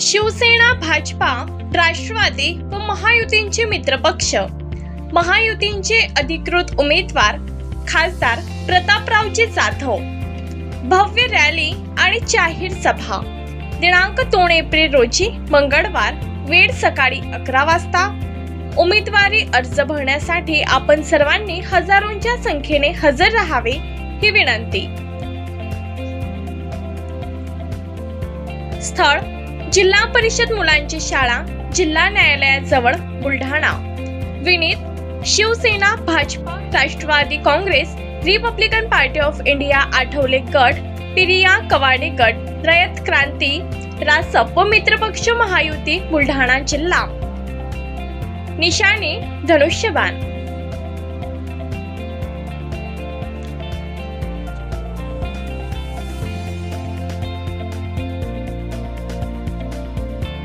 शिवसेना भाजपा राष्ट्रवादी व महायुतींचे मित्रपक्ष महायुतींचे अधिकृत उमेदवार खासदार प्रतापरावजी जाधव. भव्य रॅली आणि जाहीर सभा. दिनांक दोन एप्रिल रोजी मंगळवार वेळ सकाळी अकरा वाजता. उमेदवारी अर्ज भरण्यासाठी आपण सर्वांनी हजारोंच्या संख्येने हजर राहावे ही विनंती. स्थळ जिल्हा परिषद मुलांची शाळा जिल्हा न्यायालयाजवळ Buldhana. Vineet Shivsena Bhajpa Rashtrawadi Congress Republican party of India Athawale गट पिरिया कवाडे गट रयत क्रांती रासप व मित्रपक्ष महायुती बुलढाणा जिल्हा. निशाणी धनुष्यबाण.